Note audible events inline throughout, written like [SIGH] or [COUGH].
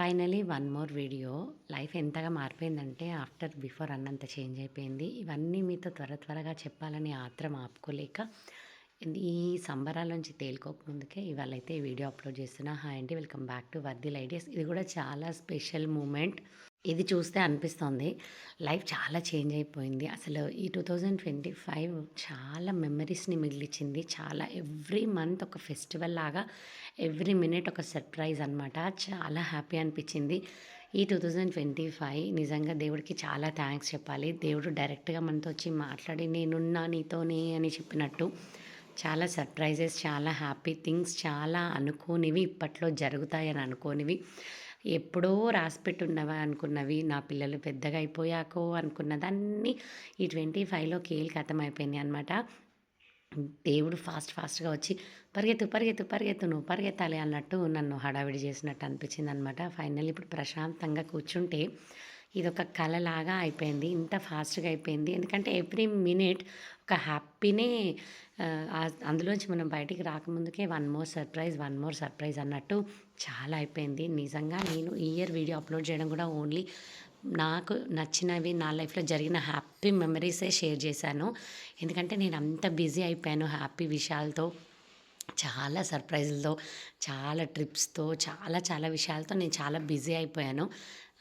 Finally one more video life ఎంతగా మారిపోయిందంటే after before అన్నంత చేంజ్ అయిపోయింది. ఇవన్నీ మీతో త్వర త్వరగా చెప్పాలని ఆత్రం ఆపుకోలేక ఈ సంబరాల నుంచి తేలుకోక ముందుకే ఇవాళ అయితే ఈ వీడియో అప్లోడ్ చేస్తున్నా. హాయ్ అండి వెల్కమ్ బ్యాక్ టు వర్దిల్ ఐడియాస్ ఇది కూడా చాలా స్పెషల్ మూమెంట్ ఇది చూస్తే అనిపిస్తుంది. లైఫ్ చాలా చేంజ్ అయిపోయింది. అసలు ఈ టూ థౌజండ్ ట్వంటీ ఫైవ్ చాలా మెమరీస్ని మిగిలిచ్చింది. చాలా ఎవ్రీ మంత్ ఒక ఫెస్టివల్ లాగా ఎవ్రీ మినిట్ ఒక సర్ప్రైజ్ అనమాట చాలా హ్యాపీ అనిపించింది ఈ టూ థౌజండ్ ట్వంటీ ఫైవ్ నిజంగా దేవుడికి చాలా థ్యాంక్స్ చెప్పాలి. దేవుడు డైరెక్ట్గా మనతో వచ్చి మాట్లాడి నేనున్నా నీతోనే అని చెప్పినట్టు చాలా సర్ప్రైజెస్ చాలా హ్యాపీ థింగ్స్ చాలా అనుకోనివి ఇప్పట్లో జరుగుతాయని అనుకోనివి. ఎప్పుడో రాసిపెట్టున్నవా అనుకున్నవి. నా పిల్లలు పెద్దగా అయిపోయాకో అనుకున్నదన్నీ ఈ ట్వంటీ ఫైవ్లో కేల్ కథం అయిపోయినాయి అనమాట దేవుడు ఫాస్ట్ ఫాస్ట్గా వచ్చి పరిగెత్తు పరిగెత్తు పరిగెత్తు నువ్వు పరిగెత్తాలి అన్నట్టు నన్ను హడావిడి చేసినట్టు అనిపించింది అనమాట ఫైనల్ ఇప్పుడు ప్రశాంతంగా కూర్చుంటే ఇది ఒక కళలాగా అయిపోయింది. ఇంత ఫాస్ట్గా అయిపోయింది. ఎందుకంటే ఎవ్రీ మినిట్ ఒక హ్యాపీనే అందులోంచి మనం బయటికి రాకముందుకే one more surprise one more surprise అన్నట్టు చాలా అయిపోయింది. నిజంగా నేను ఈ ఇయర్ వీడియో అప్లోడ్ చేయడం కూడా ఓన్లీ నాకు నచ్చినవి నా లైఫ్లో జరిగిన హ్యాపీ మెమరీసే షేర్ చేశాను. ఎందుకంటే నేను అంత బిజీ అయిపోయాను హ్యాపీ విషయాలతో చాలా సర్ప్రైజ్లతో చాలా ట్రిప్స్తో చాలా చాలా విషయాలతో నేను చాలా బిజీ అయిపోయాను.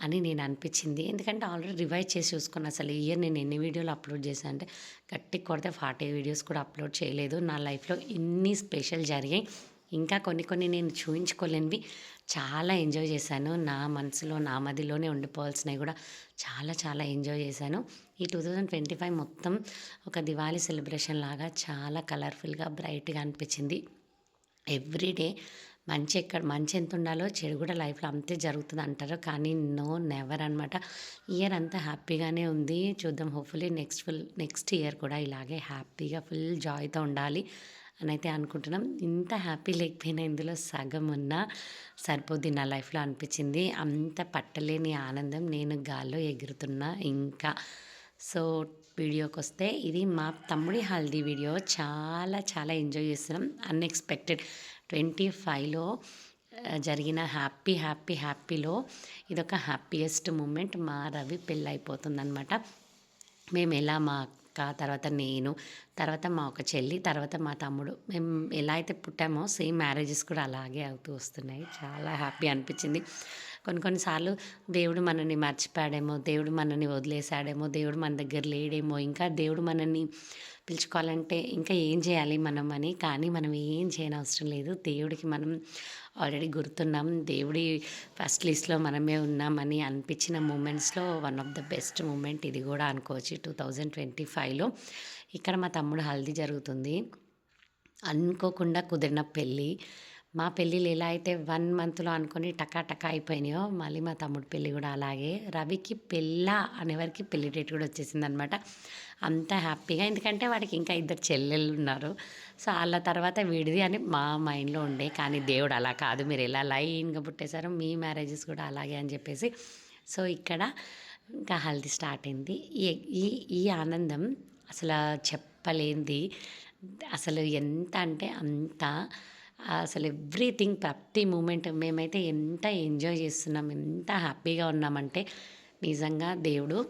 అని నేను అనిపించింది ఎందుకంటే ఆల్రెడీ రివైజ్ చేసి చూసుకున్నా అసలు ఈ ఇయర్ నేను ఎన్ని వీడియోలు అప్లోడ్ చేశాను అంటే గట్టి కొడితే ఫార్టీ వీడియోస్ కూడా అప్లోడ్ చేయలేదు. నా లైఫ్లో ఇన్ని స్పెషల్ జరిగాయి. ఇంకా కొన్ని కొన్ని నేను చూపించుకోలేనివి చాలా ఎంజాయ్ చేశాను. నా మనసులో నా మదిలోనే ఉండిపోవాల్సినవి కూడా చాలా చాలా ఎంజాయ్ చేశాను. ఈ టూ థౌజండ్ ట్వంటీ ఫైవ్ మొత్తం ఒక దివాళీ సెలబ్రేషన్ లాగా చాలా కలర్ఫుల్గా బ్రైట్గా అనిపించింది. ఎవ్రీడే మంచి ఎక్కడ మంచి ఎంత ఉండాలో చెడు కూడా లైఫ్లో అంతే జరుగుతుంది అంటారు. కానీ నో నెవర్ అనమాట ఇయర్ అంతా హ్యాపీగానే ఉంది. చూద్దాం. Hopefully next full next year కూడా ఇలాగే హ్యాపీగా ఫుల్ జాయ్తో ఉండాలి అని అయితే అనుకుంటున్నాం. ఇంత హ్యాపీ లేకపోయినా ఇందులో సగం ఉన్నా సరిపోద్ది నా లైఫ్లో అనిపించింది. అంత పట్టలేని ఆనందం నేను గాల్లో ఎగురుతున్నా ఇంకా. సో వీడియోకి వస్తే ఇది మా తమ్ముడి హల్దీ వీడియో. చాలా చాలా ఎంజాయ్ చేస్తున్నాం. అన్ఎక్స్పెక్టెడ్. ట్వంటీ ఫైవ్లో జరిగిన హ్యాపీ హ్యాపీ హ్యాపీలో ఇదొక హ్యాపీయెస్ట్ మూమెంట్. మా రవి పెళ్ళి అయిపోతుందనమాట మేము ఎలా మా అక్క తర్వాత నేను తర్వాత మా ఒక చెల్లి తర్వాత మా తమ్ముడు మేము ఎలా అయితే పుట్టామో సేమ్ మ్యారేజెస్ కూడా అలాగే అవుతూ వస్తున్నాయి. చాలా హ్యాపీ అనిపించింది. కొన్ని కొన్నిసార్లు దేవుడు మనల్ని మర్చిపోయాడేమో దేవుడు మనల్ని వదిలేశాడేమో దేవుడు మన దగ్గర లేడేమో ఇంకా దేవుడు మనల్ని పిలుచుకోవాలంటే ఇంకా ఏం చేయాలి మనం అని కానీ మనం ఏం చేయనవసరం లేదు. దేవుడికి మనం ఆల్రెడీ గుర్తున్నాం. దేవుడి ఫస్ట్ లిస్ట్లో మనమే ఉన్నామని అనిపించిన మూమెంట్స్లో one of the best moment ఇది కూడా అనుకోవచ్చు. టూ థౌజండ్ ట్వంటీ ఫైవ్లో ఇక్కడ మా తమ్ముడు హల్దీ జరుగుతుంది. అనుకోకుండా కుదిరిన పెళ్ళి మా పెళ్ళిళ్ళు ఎలా అయితే వన్ మంత్లో అనుకొని టకా టకా అయిపోయినాయో మళ్ళీ మా తమ్ముడు పెళ్ళి కూడా అలాగే. రవికి పెళ్ళ అనేవారికి పెళ్ళి డేట్ కూడా వచ్చేసింది అనమాట అంత హ్యాపీగా ఎందుకంటే వాడికి ఇంకా ఇద్దరు చెల్లెళ్ళు ఉన్నారు. సో వాళ్ళ తర్వాత విడిది అని మా మైండ్లో ఉండే కానీ దేవుడు అలా కాదు. మీరు ఎలా లైన్గా పుట్టేశారో మీ మ్యారేజెస్ కూడా అలాగే అని చెప్పేసి. సో ఇక్కడ ఇంకా హల్దీ స్టార్ట్ అయింది. ఈ ఈ ఆనందం అసలు చెప్పలేంది అసలు ఎంత అంటే అంత అసలు ఎవ్రీథింగ్ ప్రతి మూమెంట్ మేమైతే ఎంత ఎంజాయ్ చేస్తున్నాం ఎంత హ్యాపీగా ఉన్నామంటే నిజంగా దేవుడు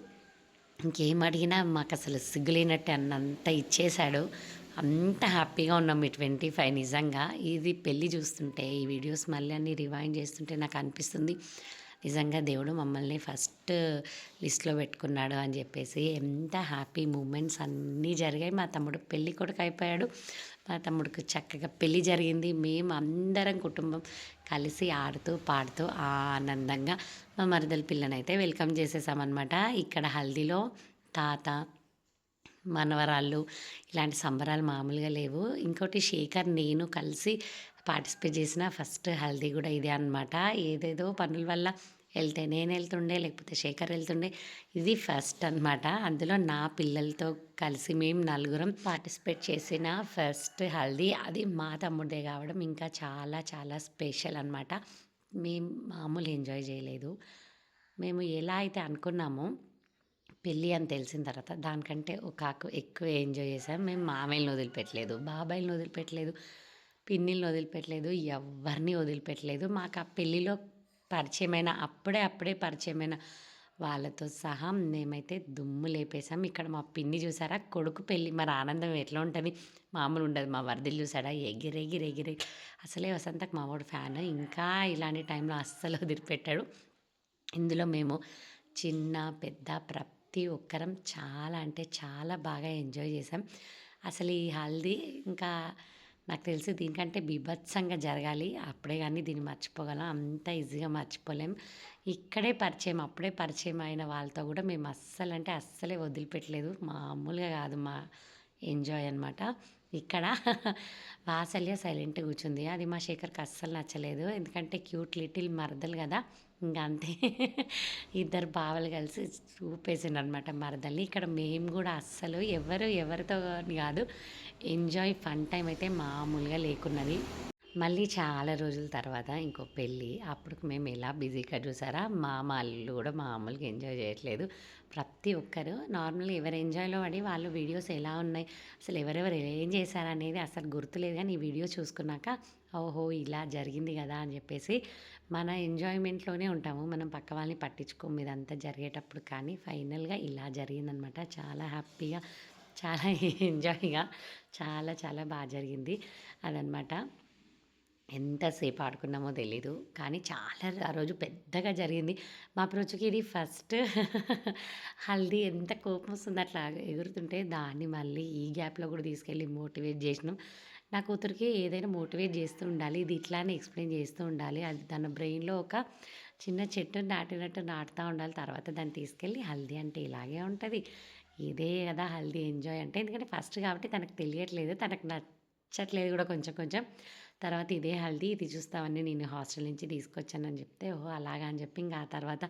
ఇంకేం అడిగినా మాకు అసలు సిగ్గులేనట్టు అన్నంత ఇచ్చేశాడు. అంత హ్యాపీగా ఉన్నాం ఈ ట్వంటీ ఫైవ్ నిజంగా. ఇది పెళ్ళి చూస్తుంటే ఈ వీడియోస్ మళ్ళీ అన్ని రివైండ్ చేస్తుంటే నాకు అనిపిస్తుంది. నిజంగా దేవుడు మమ్మల్ని ఫస్ట్ లిస్ట్లో పెట్టుకున్నాడు అని చెప్పేసి ఎంత హ్యాపీ మూమెంట్స్ అన్నీ జరిగాయి. మా తమ్ముడు పెళ్ళి కొడుకు అయిపోయాడు. మా తమ్ముడికి చక్కగా పెళ్ళి జరిగింది. మేము అందరం కుటుంబం కలిసి ఆడుతూ పాడుతూ ఆనందంగా మా మరదల పిల్లనైతే వెల్కమ్ చేసేసామన్నమాట. ఇక్కడ హల్దీలో తాత మనవరాళ్ళు ఇలాంటి సంబరాలు మామూలుగా లేవు. ఇంకోటి శేఖర్ నేను కలిసి పార్టిసిపేట్ చేసిన ఫస్ట్ హల్దీ కూడా ఇదే అనమాట ఏదేదో పనుల వల్ల వెళ్తే నేను వెళ్తుండే లేకపోతే శేఖర్ వెళ్తుండే ఇది ఫస్ట్ అనమాట అందులో నా పిల్లలతో కలిసి మేము నలుగురం పార్టిసిపేట్ చేసిన ఫస్ట్ హల్దీ. అది మా తమ్ముడిదే కావడం ఇంకా చాలా చాలా స్పెషల్ అనమాట మేము మామూలు ఎంజాయ్ చేయలేదు. మేము ఎలా అయితే అనుకున్నామో పెళ్ళి అని తెలిసిన తర్వాత దానికంటే ఒక ఎక్కువ ఎంజాయ్ చేసాం మేము మామయ్యని వదిలిపెట్టలేదు బాబాయిని వదిలిపెట్టలేదు. పిన్నిల్ని వదిలిపెట్టలేదు ఎవరిని వదిలిపెట్టలేదు. మాకు ఆ పెళ్ళిలో పరిచయమైన అప్పుడే అప్పుడే పరిచయమైన వాళ్ళతో సహా మేమైతే దుమ్ము లేపేసాం ఇక్కడ మా పిన్ని చూసారా? కొడుకు పెళ్ళి మరి ఆనందం ఎట్లా ఉంటుంది? మామూలు ఉండదు మా వరదలు చూసాడా? ఎగిరెగిరి ఎగిరి ఎగిరి అసలే వసంతకు మా వాడు ఫ్యాన్. ఇంకా ఇలాంటి టైంలో అస్సలు వదిలిపెట్టాడు. ఇందులో మేము చిన్న పెద్ద ప్రతి ఒక్కరం చాలా అంటే చాలా బాగా ఎంజాయ్ చేసాం అసలు ఈ హల్దీ ఇంకా నాకు తెలిసి దీనికంటే బీభత్సంగా జరగాలి. అప్పుడే కానీ దీన్ని మర్చిపోగలం. అంత ఈజీగా మర్చిపోలేం. ఇక్కడే పరిచయం అప్పుడే పరిచయం అయిన వాళ్ళతో కూడా మేము అస్సలు అంటే అస్సలే వదిలిపెట్టలేదు. మామూలుగా కాదు మా ఎంజాయ్ అనమాట ఇక్కడ [LAUGHS] వాసల్య సైలెంట్గా కూర్చుంది. అది మా శేఖర్కి అస్సలు నచ్చలేదు. ఎందుకంటే క్యూట్ లిటిల్ మరదలు కదా. ఇంకా అంతే. [LAUGHS] ఇద్దరు బావలు కలిసి చూపేసిండ్రు అనమాట మరదల్ని. ఇక్కడ మేము కూడా అస్సలు ఎవరు ఎవరితో కాదు. ఎంజాయ్ ఫన్ టైం అయితే మామూలుగా లేకున్నది. మళ్ళీ చాలా రోజుల తర్వాత ఇంకో పెళ్ళి. అప్పుడు మేము ఎలా బిజీగా చూసారా? మా వాళ్ళు కూడా మామూలుగా ఎంజాయ్ చేయట్లేదు. ప్రతి ఒక్కరు నార్మల్గా ఎవరు ఎంజాయ్లో పడి వాళ్ళు వీడియోస్ ఎలా ఉన్నాయి? అసలు ఎవరెవరు ఏం చేశారనేది అసలు గుర్తులేదు కానీ ఈ వీడియో చూసుకున్నాక ఓహో ఇలా జరిగింది కదా అని చెప్పేసి మన ఎంజాయ్మెంట్లోనే ఉంటాము. మనం పక్క వాళ్ళని పట్టించుకోము. ఇదంతా జరిగేటప్పుడు కానీ ఫైనల్గా ఇలా జరిగిందనమాట. చాలా హ్యాపీగా చాలా [LAUGHS] ఎంజాయ్గా చాలా చాలా బాగా జరిగింది అదనమాట. ఎంతసేపు ఆడుకున్నామో తెలీదు కానీ చాలా ఆ రోజు పెద్దగా జరిగింది. మా రోజుకి ఇది ఫస్ట్ [LAUGHS] హల్దీ ఎంత కోపం వస్తుంది అట్లా ఎగురుతుంటే దాన్ని మళ్ళీ ఈ గ్యాప్లో కూడా తీసుకెళ్ళి మోటివేట్ చేసినాం. నా కూతురికి ఏదైనా మోటివేట్ చేస్తూ ఉండాలి ఇది ఇట్లానే ఎక్స్ప్లెయిన్ చేస్తూ ఉండాలి అది తన బ్రెయిన్లో ఒక చిన్న చెట్టు నాటినట్టు నాటుతూ ఉండాలి తర్వాత దాన్ని తీసుకెళ్ళి హల్దీ అంటే ఇలాగే ఉంటుంది. ఇదే కదా హల్దీ ఎంజాయ్ అంటే. ఎందుకంటే ఫస్ట్ కాబట్టి తనకు తెలియట్లేదు తనకు నచ్చట్లేదు కూడా కొంచెం కొంచెం. తర్వాత ఇదే హల్దీ ఇది చూస్తామని నేను హాస్టల్ నుంచి తీసుకొచ్చానని చెప్తే ఓహో అలాగా అని చెప్పి ఇంకా ఆ తర్వాత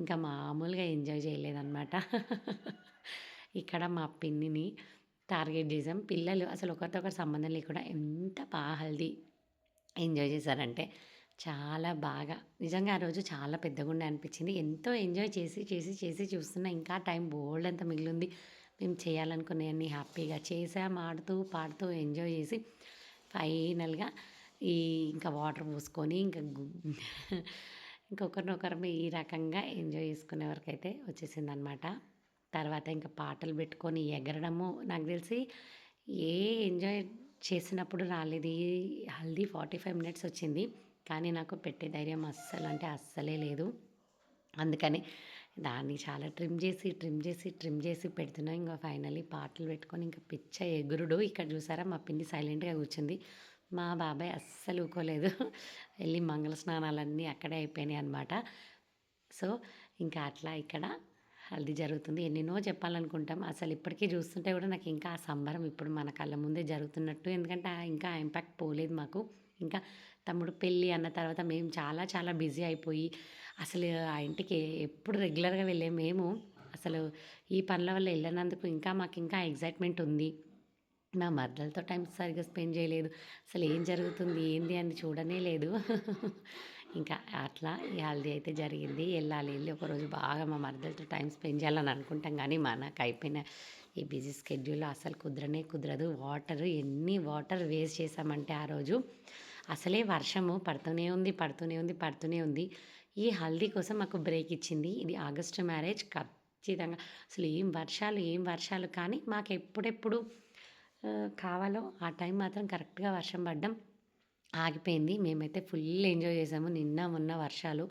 ఇంకా మామూలుగా ఎంజాయ్ చేయలేదన్నమాట. ఇక్కడ మా పిన్నిని టార్గెట్ చేసాం పిల్లలు అసలు ఒకరితో ఒకరు సంబంధం లేకుండా ఎంత బాగా హల్దీ ఎంజాయ్ చేశారంటే చాలా బాగా. నిజంగా ఆ రోజు చాలా పెద్దగుండే అనిపించింది. ఎంతో ఎంజాయ్ చేసి చేసి చేసి చూస్తున్నా. ఇంకా టైం బోల్డ్ అంత మిగిలింది. మేము చేయాలనుకునేవన్నీ హ్యాపీగా చేసాం. ఆడుతూ పాడుతూ ఎంజాయ్ చేసి ఫైనల్గా ఈ ఇంకా వాటర్ పోసుకొని ఇంకా ఇంకొకరినొకరు ఈ రకంగా ఎంజాయ్ చేసుకునే వరకు అయితే వచ్చేసింది అనమాట తర్వాత ఇంకా పాటలు పెట్టుకొని ఎగరడము. నాకు తెలిసి ఏ ఎంజాయ్ చేసినప్పుడు రాలేదు. హల్దీ ఫార్టీ ఫైవ్ మినిట్స్ వచ్చింది. కానీ నాకు పెట్టే ధైర్యం అస్సలు అంటే అస్సలే లేదు. అందుకని దాన్ని చాలా ట్రిమ్ చేసి ట్రిమ్ చేసి ట్రిమ్ చేసి పెడుతున్నా. ఇంకా ఫైనల్లీ పాటలు పెట్టుకొని ఇంకా పిచ్చ ఎగురుడు. ఇక్కడ చూసారా? మా పిన్ని సైలెంట్గా కూర్చుంది. మా బాబాయ్ అస్సలు ఊకోలేదు. వెళ్ళి మంగళ స్నానాలన్నీ అక్కడే అయిపోయినాయి అనమాట సో ఇంకా అట్లా ఇక్కడ హల్దీ జరుగుతుంది. ఎన్నెన్నో చెప్పాలనుకుంటాం. అసలు ఇప్పటికీ చూస్తుంటే కూడా నాకు ఇంకా ఆ సంబరం ఇప్పుడు మన కళ్ళ ముందే జరుగుతున్నట్టు. ఎందుకంటే ఇంకా ఆ ఇంపాక్ట్ పోలేదు మాకు. ఇంకా తమ్ముడు పెళ్ళి అన్న తర్వాత మేము చాలా చాలా బిజీ అయిపోయి అసలు ఆ ఇంటికి ఎప్పుడు రెగ్యులర్గా వెళ్ళే మేము అసలు ఈ పనుల వల్ల వెళ్ళినందుకు ఇంకా మాకు ఇంకా ఎగ్జైట్మెంట్ ఉంది. నా మద్దలతో టైం సరిగ్గా స్పెండ్ చేయలేదు. అసలు ఏం జరుగుతుంది ఏంది అని చూడనే లేదు. ఇంకా అట్లా ఈ హల్దీ అయితే జరిగింది. వెళ్ళాలి వెళ్ళి ఒకరోజు బాగా మా మరదలతో టైం స్పెండ్ చేయాలని అనుకుంటాం కానీ మనకు అయిపోయిన ఈ బిజీ స్కెడ్యూల్ అసలు కుదరనే కుదరదు. వాటర్ ఎన్ని వాటర్ వేస్ట్ చేసామంటే ఆ రోజు అసలే వర్షము పడుతూనే ఉంది పడుతూనే ఉంది పడుతూనే ఉంది. ఈ హల్దీ కోసం మాకు బ్రేక్ ఇచ్చింది. ఇది ఆగస్టు మ్యారేజ్ ఖచ్చితంగా. అసలు ఏం వర్షాలు ఏం వర్షాలు? కానీ మాకు ఎప్పుడెప్పుడు కావాలో ఆ టైం మాత్రం కరెక్ట్గా వర్షం పడ్డం ఆగిపోయింది. మేమైతే ఫుల్ ఎంజాయ్ చేసాము. నిన్న మొన్న వర్షాలు.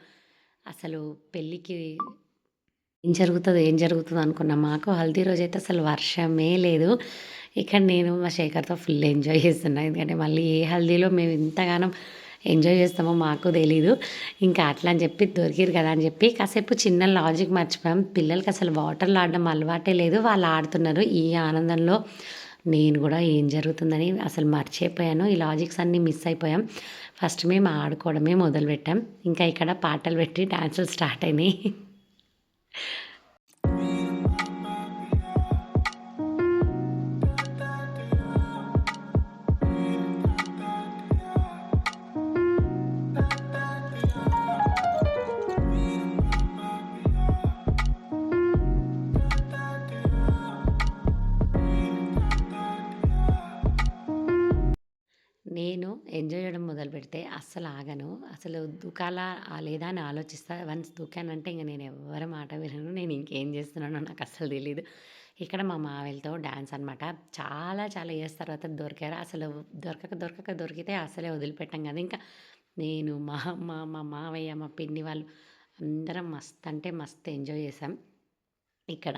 అసలు పెళ్ళికి ఏం జరుగుతుందో ఏం జరుగుతుందో అనుకున్నాం. మాకు హల్దీ రోజు అయితే అసలు వర్షమే లేదు. ఇక్కడ నేను మా శేఖర్తో ఫుల్ ఎంజాయ్ చేస్తున్నాను ఎందుకంటే మళ్ళీ ఏ హల్దీలో మేము ఇంతగానం ఎంజాయ్ చేస్తామో మాకు తెలీదు. ఇంకా అట్లా అని చెప్పి దొరికిరు కదా అని చెప్పి కాసేపు చిన్న లాజిక్ మర్చిపోయాం. పిల్లలకి అసలు వాటర్లో ఆడడం అలవాటే లేదు. వాళ్ళు ఆడుతున్నారు. ఈ ఆనందంలో నేను కూడా ఏం జరుగుతుందని అసలు మర్చిపోయాను. ఈ లాజిక్స్ అన్నీ మిస్ అయిపోయాం. ఫస్ట్ మేము ఆడుకోవడమే మొదలుపెట్టాం. ఇంకా ఇక్కడ పాటలు పెట్టి డాన్సులు స్టార్ట్ అయినాయి. తూకాలా లేదా అని ఆలోచిస్తా. వన్స్ తూకానంటే ఇంక నేను ఎవరి మాట వినను. నేను ఇంకేం చేస్తున్నానో నాకు అస్సలు తెలియదు ఇక్కడ మా మావయ్యలతో డ్యాన్స్ అనమాట. చాలా చాలా ఇయర్స్ తర్వాత దొరికారు. అసలు దొరకక దొరకక దొరికితే అసలే వదిలిపెట్టం కదా! ఇంకా నేను, మా అమ్మ, మా మావయ్య, మా పిన్ని వాళ్ళు అందరం మస్త్ అంటే మస్తు ఎంజాయ్ చేసాం. ఇక్కడ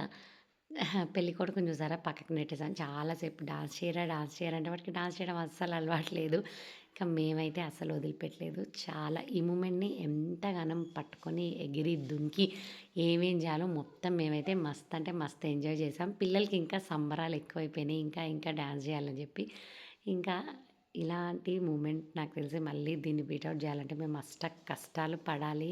పెళ్ళికొడుకుని చూసారా పక్కకు నెట్టేసాను చాలాసేపు డాన్స్ చేయరా, డాన్స్ చేయరా అంటే వాటికి డాన్స్ చేయడం అస్సలు అలవాటు లేదు. ఇక మేమైతే అసలు వదిలిపెట్టలేదు. చాలా ఈ మూమెంట్‌ని ఎంతగానం పట్టుకొని, ఎగిరి, దుంకి ఏమేం చేయాలో మొత్తం మేమైతే మస్త్ అంటే మస్త్ ఎంజాయ్ చేసాం. పిల్లలకి ఇంకా సంబరాలు ఎక్కువైపోయినాయి. ఇంకా ఇంకా డ్యాన్స్ చేయాలని చెప్పి. ఇంకా ఇలాంటి మూమెంట్ నాకు తెలిసి మళ్ళీ దీన్ని బీటౌట్ చేయాలంటే మేము అష్ట కష్టాలు పడాలి.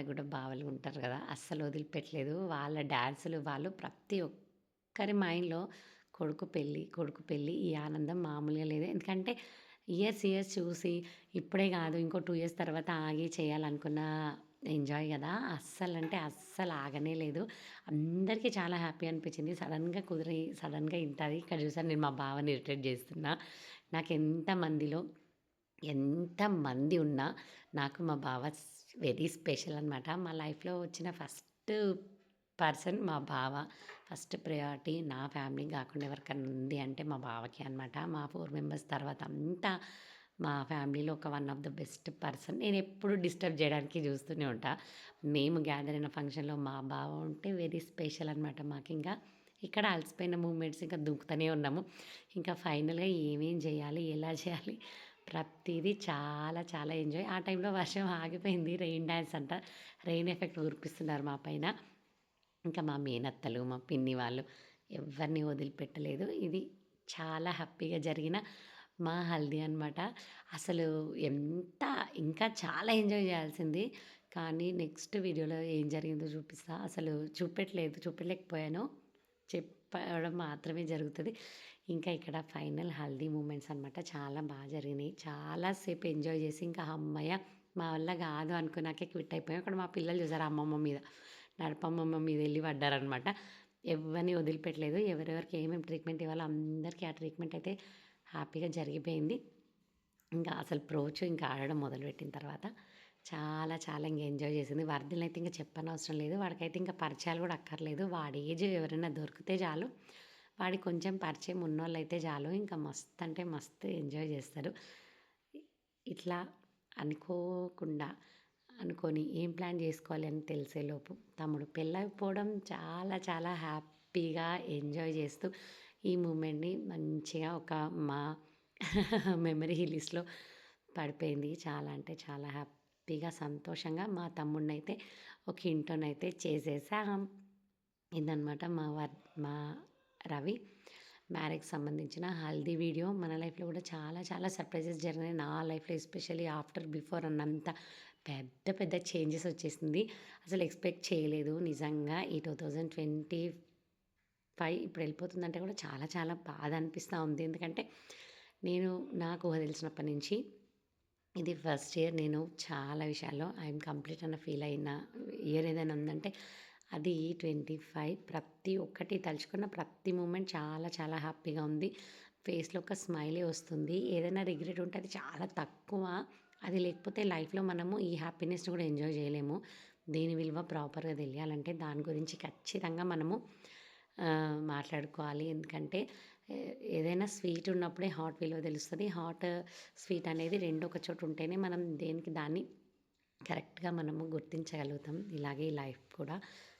వాళ్ళకు కూడా బావలు ఉంటారు కదా! అస్సలు వదిలిపెట్టలేదు. వాళ్ళ డాన్సులు వాళ్ళు ప్రతి ఒక్కరి మైండ్‌లో కొడుకు పెళ్ళి కొడుకు పెళ్ళి ఈ ఆనందం మామూలుగా లేదు. ఎందుకంటే ఇయర్స్ ఇయర్స్ చూసి ఇప్పుడే కాదు ఇంకో టూ ఇయర్స్ తర్వాత ఆగి చేయాలనుకున్న ఎంజాయ్ కదా! అస్సలంటే అస్సలు ఆగనే లేదు. అందరికీ చాలా హ్యాపీ అనిపించింది. సడన్గా కుదిరి ఇంత అది ఇక్కడ చూసాను నేను మా బావని ఇరిటేట్ చేస్తున్నా. నాకు ఎంతమందిలో ఎంతమంది ఉన్నా నాకు మా బావ వెరీ స్పెషల్ అనమాట. మా లైఫ్‌లో వచ్చిన ఫస్ట్ పర్సన్ మా బావ. ఫస్ట్ ప్రయారిటీ నా ఫ్యామిలీ కాకుండా ఎవరికైనా ఉంది అంటే మా బావకి అనమాట. మా ఫోర్ మెంబర్స్ తర్వాత అంతా మా ఫ్యామిలీలో ఒక one of the best person. నేను ఎప్పుడు డిస్టర్బ్ చేయడానికి చూస్తూనే ఉంటా. మేము గ్యాదర్ అయిన ఫంక్షన్‌లో మా బావ ఉంటే వెరీ స్పెషల్ అనమాట మాకు ఇంకా ఇక్కడ అలసిపోయిన మూమెంట్స్ ఇంకా దుంకుతూనే ఉన్నాము. ఇంకా ఫైనల్‌గా ఏమేం చేయాలి? ఎలా చేయాలి? ప్రతిదీ చాలా చాలా ఎంజాయ్. ఆ టైంలో వర్షం ఆగిపోయింది. రెయిన్ డ్యాన్స్ అంట. రెయిన్ ఎఫెక్ట్ కురిపిస్తున్నారు మా పైన. ఇంకా మా మేనత్తలు, మా పిన్ని వాళ్ళు ఎవ్వరిని వదిలిపెట్టలేదు. ఇది చాలా హ్యాపీగా జరిగిన మా హల్దీ అనమాట. అసలు ఎంత ఇంకా చాలా ఎంజాయ్ చేయాల్సింది. కానీ నెక్స్ట్ వీడియోలో ఏం జరిగిందో చూపిస్తా. అసలు చూపెట్టలేదు. చూపెట్టలేకపోయాను. చెప్పడం మాత్రమే జరుగుతుంది ఇంకా ఇక్కడ ఫైనల్ హల్దీ మూమెంట్స్ అనమాట. చాలా బాగా జరిగినాయి. చాలాసేపు ఎంజాయ్ చేసి ఇంకా అమ్మయ్య మా వల్ల కాదు అనుకున్నాకే క్విట్ అయిపోయాం. అక్కడ మా పిల్లలు చూసారు అమ్మమ్మ మీద, నడపమ్మమ్మ మీద వెళ్ళి పడ్డారనమాట. ఎవ్వరిని వదిలిపెట్టలేదు. ఎవరెవరికి ఏమేమి ట్రీట్మెంట్ ఇవ్వాలో అందరికీ ఆ ట్రీట్మెంట్ అయితే హ్యాపీగా జరిగిపోయింది. ఇంకా అసలు ప్రోచ్ ఇంకా ఆడడం మొదలుపెట్టిన తర్వాత చాలా చాలా ఇంకా ఎంజాయ్ చేసింది. వర్దిన అయితే ఇంకా చెప్పనవసరం లేదు. వాడికైతే ఇంకా పరిచయాలు కూడా అక్కర్లేదు. వాడి ఏజ్ ఎవరైనా దొరికితే చాలు. వాడికి కొంచెం పరిచయం ఉన్నోళ్ళు అయితే చాలు. ఇంకా మస్తు అంటే మస్తు ఎంజాయ్ చేస్తారు. ఇట్లా అనుకోకుండా అనుకొని ఏం ప్లాన్ చేసుకోవాలి అని తెలిసేలోపు తమ్ముడు పెళ్ళైపోవడం చాలా చాలా హ్యాపీగా ఎంజాయ్ చేస్తూ ఈ మూమెంట్‌ని మంచిగా ఒక మా [LAUGHS] మెమరీ లిస్ట్‌లో పడిపోయింది. చాలా అంటే చాలా హ్యాపీగా, సంతోషంగా మా తమ్ముడినైతే ఒక ఇంటోనైతే చేసేసాం. ఇదనమాట మా వర్ మా రవి మ్యారేజ్‌కి సంబంధించిన హల్దీ వీడియో. మన లైఫ్‌లో కూడా చాలా చాలా సర్ప్రైజెస్ జరిగినాయి. నా లైఫ్‌లో ఎస్పెషల్లీ ఆఫ్టర్, బిఫోర్ అన్నంత పెద్ద పెద్ద చేంజెస్ వచ్చేసింది. అసలు ఎక్స్‌పెక్ట్ చేయలేదు. నిజంగా ఈ 2025 ఇప్పుడు వెళ్ళిపోతుందంటే కూడా చాలా చాలా బాధ అనిపిస్తూ ఉంది. ఎందుకంటే నేను నాకు ఊహ తెలిసినప్పటి నుంచి ఇది ఫస్ట్ ఇయర్ నేను చాలా విషయాల్లో ఐఎమ్ కంప్లీట్ అన్న ఫీల్ అయిన ఇయర్ ఏదైనా ఉందంటే అది 25 ప్రతి ఒక్కటి తలుచుకున్న ప్రతి మూమెంట్ చాలా చాలా హ్యాపీగా ఉంది. ఫేస్‌లో ఒక స్మైలే వస్తుంది. ఏదైనా రిగ్రెట్ ఉంటే అది చాలా తక్కువ. అది లేకపోతే లైఫ్‌లో మనము ఈ హ్యాపీనెస్‌ని కూడా ఎంజాయ్ చేయలేము. దీని విలువ ప్రాపర్‌గా తెలియాలంటే దాని గురించి ఖచ్చితంగా మనము మాట్లాడుకోవాలి. ఎందుకంటే ఏదైనా స్వీట్ ఉన్నప్పుడే హాట్ విలువ తెలుస్తుంది హాట్, స్వీట్ అనేది రెండు ఒక చోట ఉంటేనే మనం దేనికి దాన్ని కరెక్ట్‌గా మనము గుర్తించగలుగుతాం. ఇలాగే లైఫ్ కూడా.